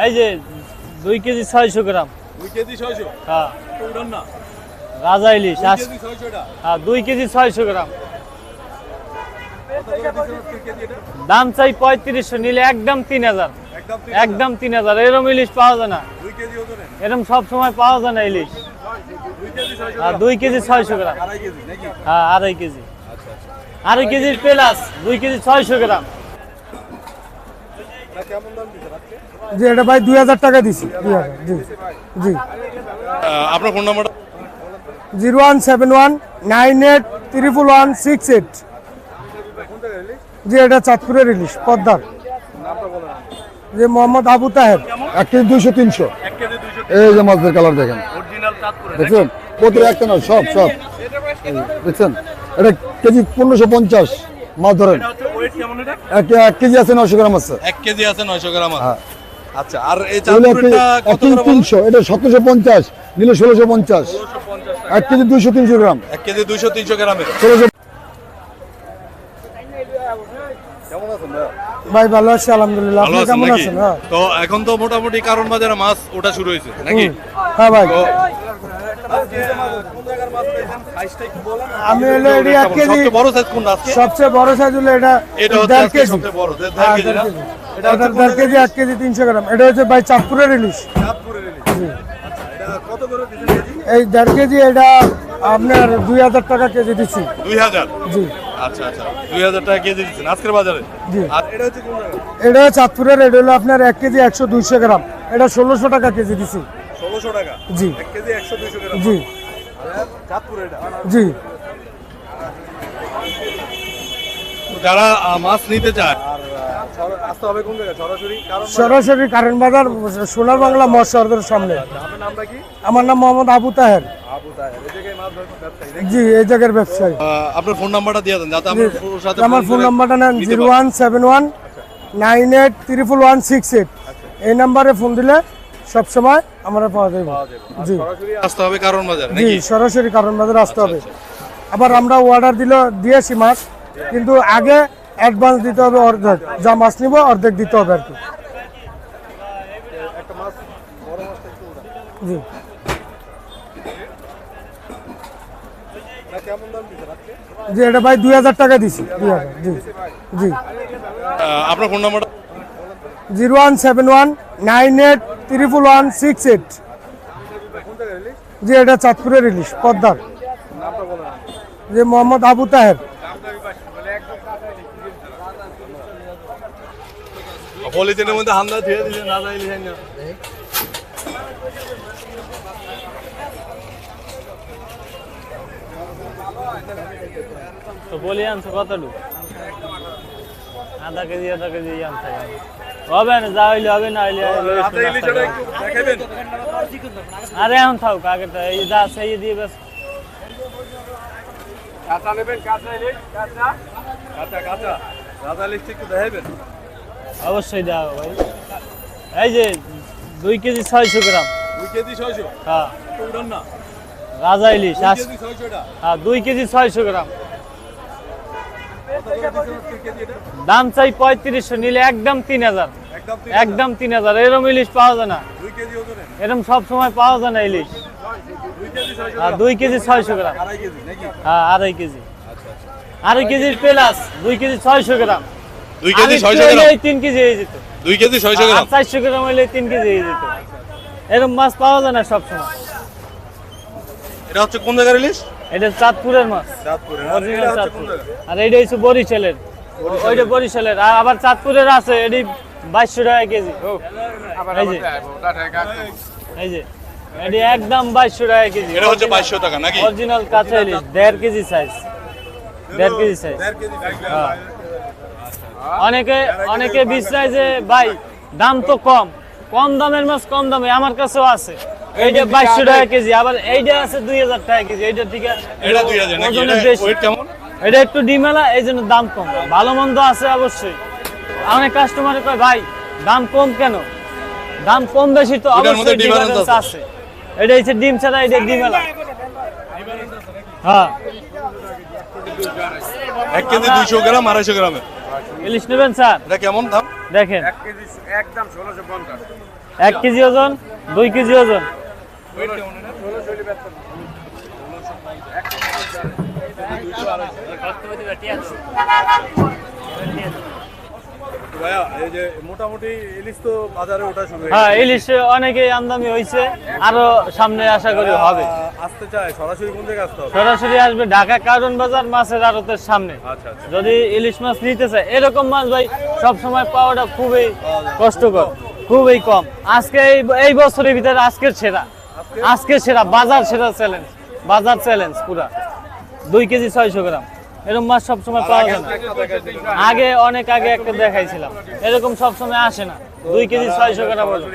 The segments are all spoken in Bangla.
এই যে দুই কেজি ছয়শো গ্রাম। দুই কেজি ছয়শো? হ্যাঁ। না। রাজা ইলিশ হ্যাঁ দুই কেজি ছয়শো গ্রাম। দাম চাই পঁয়ত্রিশশো নিলে একদম তিন হাজার। একদম তিন হাজার? এরম ইলিশ পাওয়া যায় না। এরম সব সময় পাওয়া যায় না ইলিশ। হ্যাঁ দুই কেজি ছয়শো গ্রাম। হ্যাঁ আড়াই কেজি। আচ্ছা আচ্ছা। আড়াই কেজির প্লাস দুই কেজি ছয়শো গ্রাম। কেমন দাম জি এটা ভাই দুই হাজার টাকা দিছি। দুই হাজার জি জি। আপনার ফোন নাম্বারটা zero one seven one nine eight triple one six eight. জি এটা চাঁদপুরের ইলিশ পদ্মার। নামটা যে মোহাম্মদ আবু তাহের। এক কেজি দুইশো তিনশো। এই যে মাছদের কালার দেখেন। অরিজিনাল দেখছেন? প্রতি একটা নয় সব সব। দেখছেন? এটা কেজি পনেরোশো পঞ্চাশ মাছ ধরেন। এক কেজি আছে নশো গ্রাম আছে। এক কেজি আছে নয়শো গ্রাম আছে। হ্যাঁ। আচ্ছা আর এই চাঁদপুরটা কত করে এটা সতেরোশো পঞ্চাশ নিলে ষোলোশো পঞ্চাশ। এক কেজি দুইশো তিনশো গ্রাম। এক কেজি দুইশো তিনশো গ্রামের। ষোলোশো কেমন আছেন? ভাই? ভালো আছি আলহামদুলিল্লাহ। আপনি কেমন আছেন হ্যাঁ? তো এখন তো মোটামুটি কারণ বাজারে মাছ ওটা শুরু হয়েছে নাকি? হ্যাঁ ভাই। আমি হলো এটি এক কেজি। সবচেয়ে বড় সাইজ কোনটা সবচেয়ে বড় সাইজ হলো এটা এটা হচ্ছে সবচেয়ে বড় দেড় হ্যাঁ? কেজি। এটা দেড় কেজি এক কেজি তিনশো গ্রাম। এটা হচ্ছে ভাই চাঁদপুরের ইলিশ। আচ্ছা? এই দেড় কেজি এটা আপনার দুই হাজার টাকা কেজি দিচ্ছি। দুই হাজার? জি। আচ্ছা আচ্ছা দুই হাজার টাকা কেজি দিচ্ছেন আজকের বাজারে? জি। আর এটা হচ্ছে এটা চাঁদপুরের এটা হলো আপনার এক কেজি একশো দুইশো গ্রাম। এটা ষোলোশো টাকা কেজি ষোলোশো টাকা? জি। এক কেজি একশো দুইশো গ্রাম। জি। চাঁদপুরে এটা? জি। যারা মাছ নিতে চায় সরাসরি কারণ বাজার? সোনার বাংলা মৎস্যদের সামনে। কি? আমার নাম মোহাম্মদ আবু তাহের? জি এই জায়গার ব্যবসায়ী। আপনার ফোন নাম্বারটা দিয়ে দেন যাতে আমার ওর সাথে আমার ফোন নাম্বারটা নেন zero one seven one nine eight triple one six eight. এই নাম্বারে ফোন দিলে সবসময় আমরা পাওয়া যাবে জি। আসতে হবে কারণ বাজার জি সরাসরি কারণ বাজারে আসতে হবে। আবার আমরা অর্ডার দিলে দিয়েছি মাছ কিন্তু আগে অ্যাডভান্স দিতে হবে অর্ধেক। যা মাছ নিব অর্ধেক দিতে হবে আর কি। জি। জি এটা ভাই দুই হাজার টাকা দিছি। দুই হাজার জি জি। আপনার ফোন নাম্বারটা? Zero one seven one nine eight triple one six eight. জি এটা চাঁদপুরের ইলিশ পদ্মার। যে মোহাম্মদ আবু তাহের। পলিথিনের মধ্যে হামলা ধুয়ে দিলেন না যাইলে যাই না তো বলি আনছো কতটুকু আধা কেজি আধা কেজি আনতে হবে। না যা হইলে হবে না হইলে ইলিশ আরে এখন থাক আগেটা এই যা আছে এই দিয়ে ব্যাস কাঁচা নেবেন কাঁচা ইলিশ কাঁচা। কাঁচা কাঁচা। রাজা ইলিশ একটু দেখাবেন অবশ্যই দেওয়া হবে ভাই। এই যে দুই কেজি ছয়শো গ্রাম। দুই কেজি ছয়শো? হ্যাঁ। না। রাজা ইলিশ এটা হ্যাঁ দুই কেজি ছয়শো গ্রাম। দাম চাই পঁয়ত্রিশশো নিলে একদম তিন হাজার। একদম তিন হাজার। এরম ইলিশ পাওয়া যায় না। এরম সব সময় পাওয়া যায় না ইলিশ। হ্যাঁ দুই কেজি ছয়শো গ্রাম। হ্যাঁ আড়াই কেজি। আড়াই কেজির প্লাস দুই কেজি ছয়শো গ্রাম। দুই একটু হইলে এই তিন কেজি হয়ে যেত। দুই কেজি ছয়শো আর চারশো গ্রাম হইলে তিন কেজি হয়ে যেত। এরকম মাছ পাওয়া যায় না সবসময়। এটা হচ্ছে কোন জায়গার ইলিশ? এটা চাঁদপুরের মাছ। চাঁদপুরে অরিজিনাল চাঁদপুর। আর এইটা হচ্ছে বরিশালের। ওইটা বরিশালের। আর আবার চাঁদপুরের আছে এটি বাইশশো টাকা কেজি। এই যে। এই যে। এটি একদম বাইশশো টাকা কেজি। এটা হচ্ছে বাইশশো টাকা নাকি? অরিজিনাল কাঁচা ইলিশ দেড় কেজি সাইজ দেড় কেজি সাইজ দেড় কেজি হ্যাঁ। অনেকে অনেকে বিশ্বাস যে ভাই দাম তো কম। কম দামের মাছ কম দামে আমার কাছেও আছে। এইটা বাইশশো টাকা কেজি আবার এইটা আছে দুই হাজার টাকা কেজি এইটা ঠিক আছে এটা একটু ডিমেলা এই জন্য দাম কম। ভালো মন্দ আছে অবশ্যই। অনেক কাস্টমার কয় ভাই দাম কম কেন? দাম কম বেশি তো অবশ্যই ডিফারেন্স আছে। এটা হচ্ছে ডিম ছাড়া এটা ডিমেলা হ্যাঁ। এক কেজি দুইশো গ্রাম আড়াইশো গ্রামে। ইলিশ নেবেন স্যার? এটা কেমন দাম? দেখেন। এক কেজি একদম ষোলোশো পঞ্চাশ। এক কেজি ওজন দুই কেজি ওজন। ভাইয়া এই যে মোটামুটি ইলিশ তো বাজারে ওঠা শুরু হ্যাঁ ইলিশ অনেকে আমদানি হয়েছে আরও সামনে আশা করি হবে। আসতে চায় সরাসরি কোন জায়গায় আসতে হবে? সরাসরি আসবে ঢাকা কারণ বাজার মাছের আড়তের সামনে। আচ্ছা আচ্ছা। যদি ইলিশ মাছ নিতে চায় এরকম মাছ ভাই সব সময় পাওয়াটা খুবই কষ্টকর খুবই কম। আজকে এই এই বছরের ভিতরে আজকের সেরা। আজকের সেরা বাজার সেরা চ্যালেঞ্জ বাজার চ্যালেঞ্জ পুরা। দুই কেজি ছয়শো গ্রাম। এরকম মাছ সবসময় পাওয়া যায় না। আগে অনেক আগে একটা দেখাইছিলাম। এরকম সবসময় আসে না। দুই কেজি ছয়শো গ্রাম বলে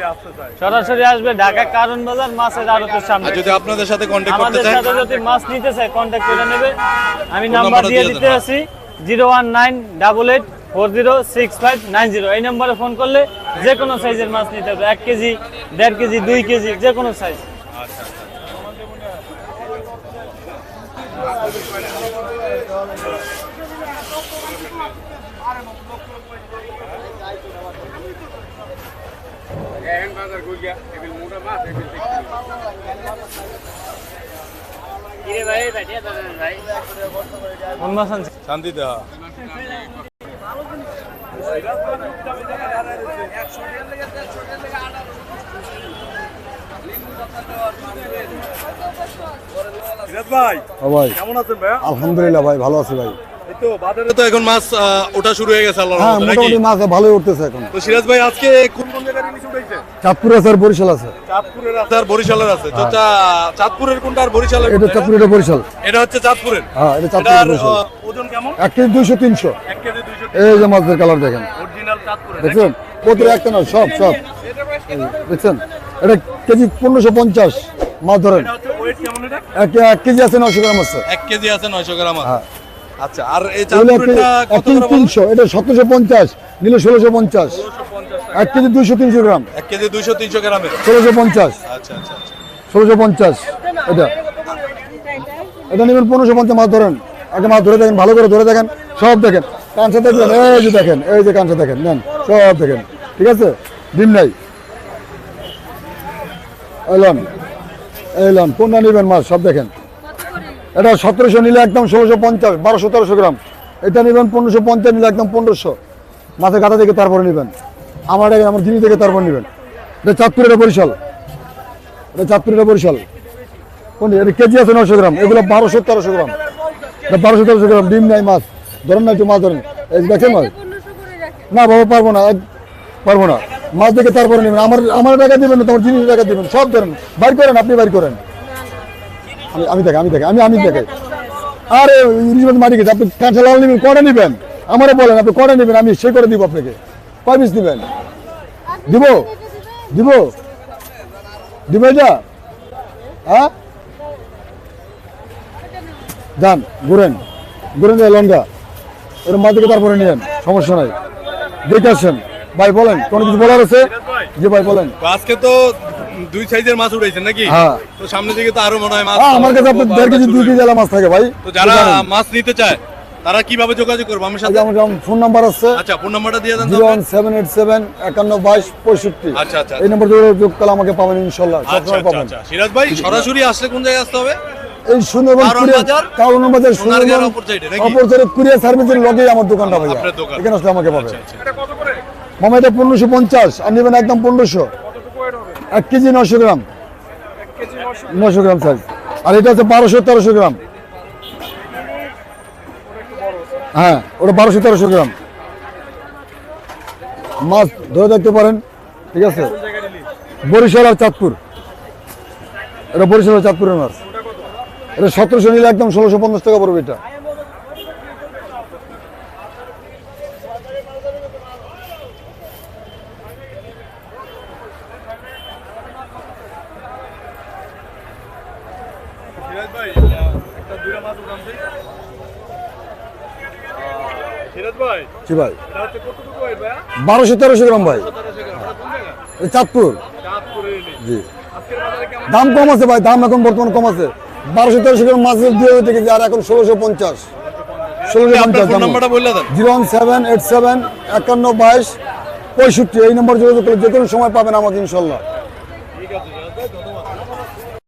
সরাসরি আসবে ঢাকা কারণ বাজার মাছের আড়তের সামনে। যদি আপনাদের সাথে কন্ট্যাক্ট করতে আমাদের সাথে যদি মাছ নিতে চায় কন্ট্যাক্ট করে নেবে। আমি নাম্বার দিয়ে দিতে আছি। Zero one nine double eight four zero six five nine zero. এই নম্বরে ফোন করলে যে কোনো সাইজের মাছ নিতে হবে এক কেজি দেড় কেজি দুই কেজি যে কোনো সাইজ। এখন বাজার এগুলো মোটা মাছ শান্তি ভাই। ভাই কেমন আছেন ভাইয়া আলহামদুলিল্লাহ ভাই ভালো আছি ভাই। তো বাজারে তো এখন মাছ ওঠা শুরু হয়ে গেছে হ্যাঁ মোটামুটি মাছ ভালোই উঠতেছে এখন। তো সিরাজ ভাই আজকে কোন কোন ইলিশ আছে আর বরিশাল আছে। চাঁদপুরের আছে। আর বরিশালের আছে। তো চাঁদপুরের কোনটা আর বরিশালের এটা চাঁদপুর এটা বরিশাল। এটা হচ্ছে চাঁদপুরের? হ্যাঁ এটা চাঁদপুর এটার বরিশাল। ওজন কেমন? এক কেজি দুইশো তিনশো। এক কেজি দুইশো এই যে মাছের কালার দেখেন। অরিজিনাল চাঁদপুরের একটা না সব সব। দেখছেন? এটা কেজি পনেরোশো পঞ্চাশ। মাছ ধরেন। এক কেজি আছে নশো গ্রাম আছে। এক কেজি আছে নয়শো গ্রাম আছে। হ্যাঁ। আচ্ছা আর এই এক কত করে? তিনশো। এটা সতেরোশো পঞ্চাশ নিলে ষোলোশো পঞ্চাশ। এক কেজি দুইশো তিনশো গ্রাম। এক কেজি দুইশো তিনশো গ্রামের? ষোলোশো পঞ্চাশ। আচ্ছা আচ্ছা আচ্ছা। ষোলোশো পঞ্চাশ। এটা। এটা নেবেন পনেরোশো পঞ্চাশ মাছ ধরেন। একটা মাছ ধরে দেখেন ভালো করে ধরে দেখেন। সব দেখেন। কাঁচা দেখবেন এই যে দেখেন এই যে কাঁচা দেখেন নেন। সব দেখেন। ঠিক আছে? ডিম নাই। এলন এলন কোনটা নেবেন মাছ সব দেখেন। এটা সতেরোশো নিলে একদম ষোলোশো পঞ্চাশ বারোশো তেরোশো গ্রাম। এটা নেবেন পনেরোশো পঞ্চাশ নিলে একদম পনেরোশো। মাছের গাঁথা থেকে তারপরে নেবেন। আমার এটা আমার জিনিস থেকে তারপর নেবেন। এটা চাঁদপুর এটা বরিশাল। এটা চাঁদপুর এটা বরিশাল। কোন এটা কেজি আছে নশো গ্রাম। এগুলো বারোশো, তেরোশো গ্রাম। এটা বারোশো, তেরোশো গ্রাম। ডিম নাই, মাছ। ধরেন না একটু মাছ ধরেন। এই দেখেন না, বাবা, পারব না। পারব না। মাছ দেখে তারপরে নেবেন। আমার আমার টাকা দিবেন না, তোমার জিনিস টাকা দিবেন। সব ধরেন। বাইর করেন, আপনি বাইর করেন। আমি আমি দেখে আমি দেখে আমি আমি দেখে আরে, ইলিশ মাছ মারি গেছে। আপনি কাঁচা লাল নেবেন, কটা নেবেন? আমারে বলেন, আপনি কটা নেবেন? আমি সে করে দিব আপনাকে। কয় পিস নেবেন দিব? দিব? দিব এটা? হ্যাঁ যান ঘুরেন। ঘুরেন যায় লঙ্কা ওর মা থেকে তারপরে নিয়েন সমস্যা নাই। দেখে আসছেন ভাই বলেন কোনো কিছু বলার আছে? জি ভাই বলেন। আজকে তো দুই সাইজের মাছ উঠাইছেন নাকি? হ্যাঁ। তো সামনে দিকে তো আরও মনে হয় মাছ আমার কাছে আপনার দেড় কেজি দুই কেজি মাছ থাকে ভাই। তো যারা মাছ নিতে চায় তারা কীভাবে যোগাযোগ করবে? আমার সাথে? আমার ফোন নাম্বার আছে। আচ্ছা ফোন নাম্বারটা দিয়ে দেন তো জিরো ওয়ান আমাকে। সেভেন এইট সেভেন একান্ন বাইশ পঁয়ষট্টি। আচ্ছা, আচ্ছা, এই নম্বর যোগাযোগ করলে আমাকে পাবেন ইনশাল্লাহ আচ্ছা সবসময় আচ্ছা পাবেন। আচ্ছা। সিরাজ ভাই সরাসরি আসলে কোন জায়গায় আসতে হবে? এই সুন্দরবন কুরিয়ার বাজার? কারণ বাজার সুন্দরবন অপর সাইডে কুরিয়ার সার্ভিসের লগে আমার দোকানটা ভাইয়া। এখানে আসলে আমাকে পাবে আচ্ছা, আচ্ছা। মামা এটা পনেরোশো পঞ্চাশ। আর নেবেন একদম পনেরোশো। এক কেজি নশো গ্রাম। নশো। গ্রাম সাইজ আর এটা হচ্ছে বারোশো তেরোশো গ্রাম। হ্যাঁ ওটা বারোশো, তেরোশো গ্রাম। মাছ ধরে দেখতে পারেন, ঠিক আছে? বরিশাল আর চাঁদপুর। এটা বরিশাল আর চাঁদপুরের মাছ। এটা সতেরোশো নিলে একদম ষোলোশো পঞ্চাশ টাকা পড়বে এটা। ভাই, একটা দুইটা সিরাজ ভাই হয় বারোশো তেরোশো গ্রাম ভাই। চাঁদপুর। জি। দাম কম আছে ভাই দাম এখন বর্তমান কম আছে। বারোশো তেরোশো গ্রাম মাছের দিয়ে হতে গেছে আর এখন ষোলোশো পঞ্চাশ। ষোলোশো পঞ্চাশ zero one seven eight seven একান্ন বাইশ পঁয়ষট্টি এই নম্বর যোগাযোগ করলে যে কোনো সময় পাবেন আমাকে ইনশাল্লাহ।